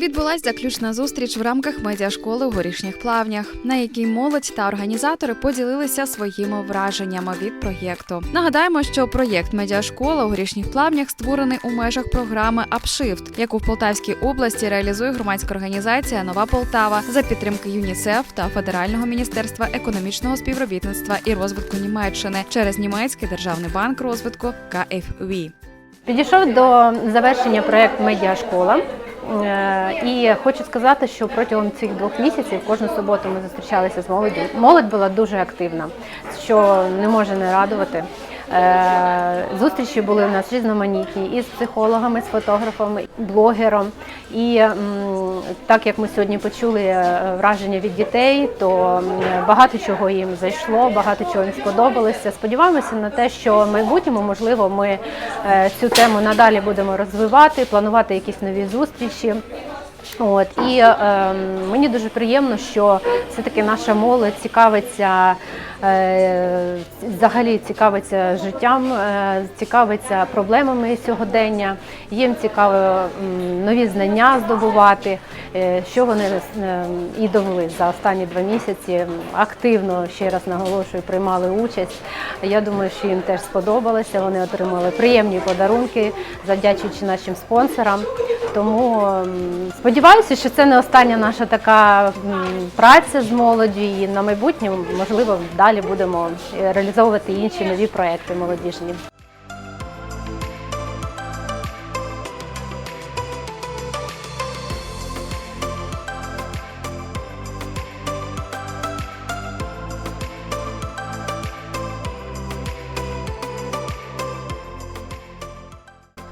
Відбулась заключна зустріч в рамках медіашколи у горішніх плавнях, на якій молодь та організатори поділилися своїми враженнями від проєкту. Нагадаємо, що проєкт медіашкола у горішніх плавнях створений у межах програми Апшифт, яку в Полтавській області реалізує громадська організація Нова Полтава за підтримки ЮНІСЕФ та Федерального міністерства економічного співробітництва і розвитку Німеччини через німецький державний банк розвитку КФВ. Підійшов до завершення проект Медіашкола. Е, І хочу сказати, що протягом цих двох місяців кожну суботу ми зустрічалися з молоддю. Молодь була дуже активна, що не може не радувати. Е, Зустрічі були у нас різноманітні і з психологами, з фотографами, блогером. І так як ми сьогодні почули е, враження від дітей, то багато чого їм зайшло, багато чого їм сподобалося. Сподіваємося на те, що в майбутньому, можливо, ми е, цю тему надалі будемо розвивати, планувати якісь нові зустрічі. От і е, мені дуже приємно, що все-таки наша молодь цікавиться е, взагалі цікавиться життям, е, цікавиться проблемами сьогодення. Їм цікаво нові знання здобувати, е, що вони і довели за останні два місяці. Активно ще раз наголошую, приймали участь. Я думаю, що їм теж сподобалося. Вони отримали приємні подарунки, завдячуючи нашим спонсорам. Тому сподіваюся, що це не остання наша така праця з молоддю. І на майбутнє, можливо, далі будемо е, реалізовувати інші нові проекти молодіжні.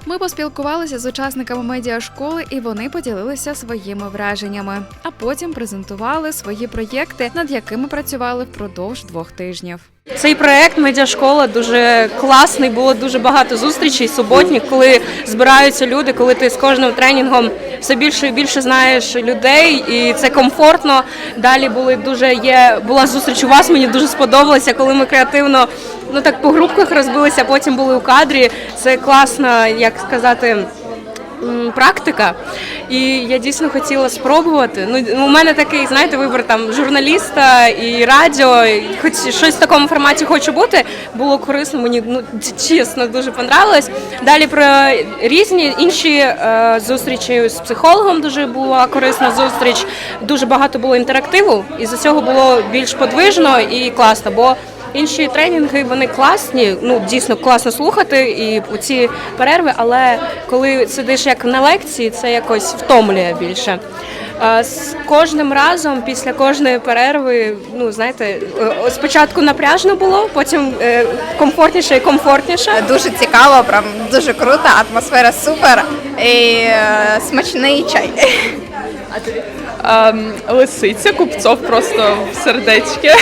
Ми поспілкувалися з учасниками медіашколи, і вони поділилися своїми враженнями, а потім презентували свої проєкти, над якими працювали впродовж двох тижнів. Цей проект медіашкола дуже класний. Було дуже багато зустрічей суботніх, коли збираються люди, коли ти з кожним тренінгом все більше і більше знаєш людей, і це комфортно. Далі були дуже є. Була зустріч у вас. Мені дуже сподобалося, коли ми креативно ну так по групках розбилися. Потім були у кадрі. Це класно, як сказати. Практика, і я дійсно хотіла спробувати. Ну у мене такий, знаєте, вибір там журналіста і радіо. Хоч щось в такому форматі хочу бути. Було корисно. Мені ну чесно дуже понравилось. Далі про різні інші е, зустрічі з психологом дуже була корисна зустріч. Дуже багато було інтерактиву, і з цього було більш подвижно і класно. Бо Інші тренінги вони класні, ну дійсно класно слухати і ці перерви, але коли сидиш як на лекції, це якось втомлює більше. Е, З кожним разом, після кожної перерви, ну знаєте, е, спочатку напряжно було, потім е, комфортніше і комфортніше. Дуже цікаво, прям дуже круто, атмосфера супер і е, смачний чай. Ем, лисиця, купцов просто в сердечки.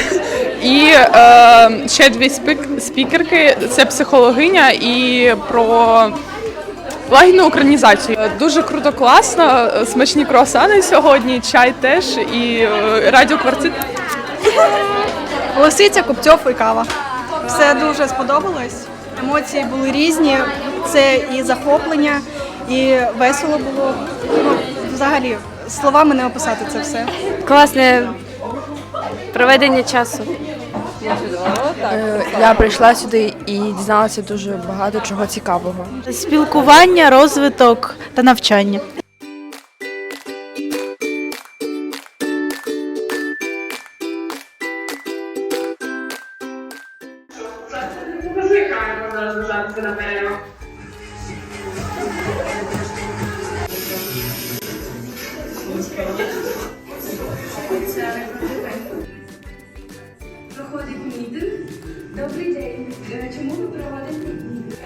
І е, ще дві спік- спікерки це психологиня і про лагідну українізацію. Дуже круто, класно, смачні круасани сьогодні, чай теж і е, радіоквартит. Лисиця, Купцьов і кава. Все дуже сподобалось. Емоції були різні. Це і захоплення, і весело було. Ну, взагалі, словами не описати це все. Класне проведення часу. Е, Я прийшла сюди і дізналася дуже багато чого цікавого. Спілкування, розвиток та навчання. Проходить мітинг. Добрий день. Е, Чому ви проводите мітинг?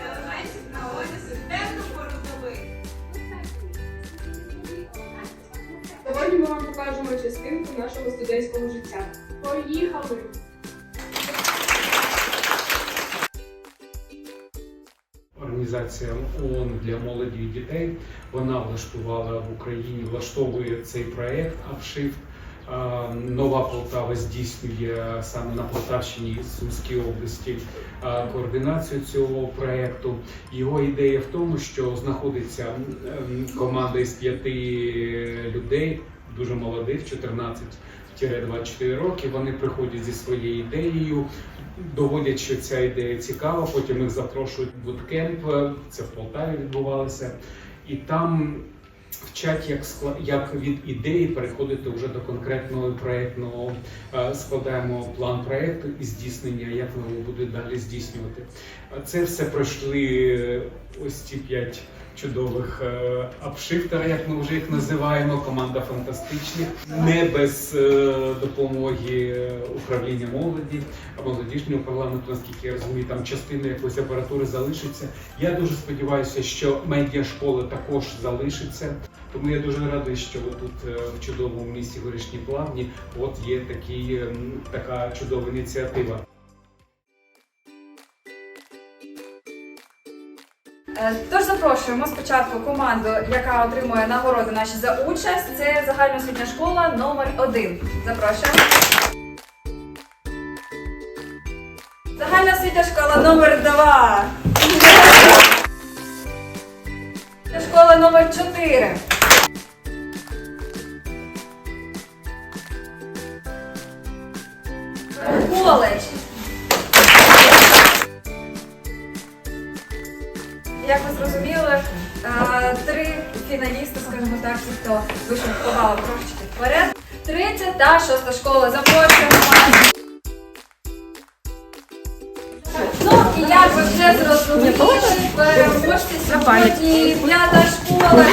Сьогодні ми вам покажемо частинку нашого студентського життя. Поїхали! Організація ООН для молоді і дітей вона влаштувала в Україні, влаштовує цей проект Upshift. Нова Полтава здійснює саме на Полтавщині і Сумській області координацію цього проекту. Його ідея в тому, що знаходиться команда із п'яти людей, дуже молодих, 14-24 роки. Вони приходять зі своєю ідеєю, доводять, що ця ідея цікава. Потім їх запрошують в буткемп. Це в Полтаві відбувалося, і там вчать, як як від ідеї переходити вже до конкретного проєктного. Е, Складаємо план проєкту і здійснення, як ми його будемо далі здійснювати. Це все пройшли е, ось ці п'ять чудових е, апшифтера, як ми вже їх називаємо. Команда фантастичних, не без е, допомоги е, управління молоді або молодіжнього парламенту, наскільки я розумію, там частина якоїсь апаратури залишиться. Я дуже сподіваюся, що медіашкола також залишиться. Тому я дуже радий, що тут е, в чудовому місті Горішні Плавні от є такі, ем, така чудова ініціатива. Тож запрошуємо спочатку команду, яка отримує нагороди наші за участь. Це загальноосвітня школа номер 1 Запрошуємо. Загальноосвітня школа номер 2 Школа номер 4 як ви зрозуміли, е, три фіналісти, скажімо так, ті, хто вийшов повагу трошечки вперед. Третя та шоста школа. Запрошуємо вас. Ну і як ви вже зрозуміли, переможці сьогодні п'ята школа.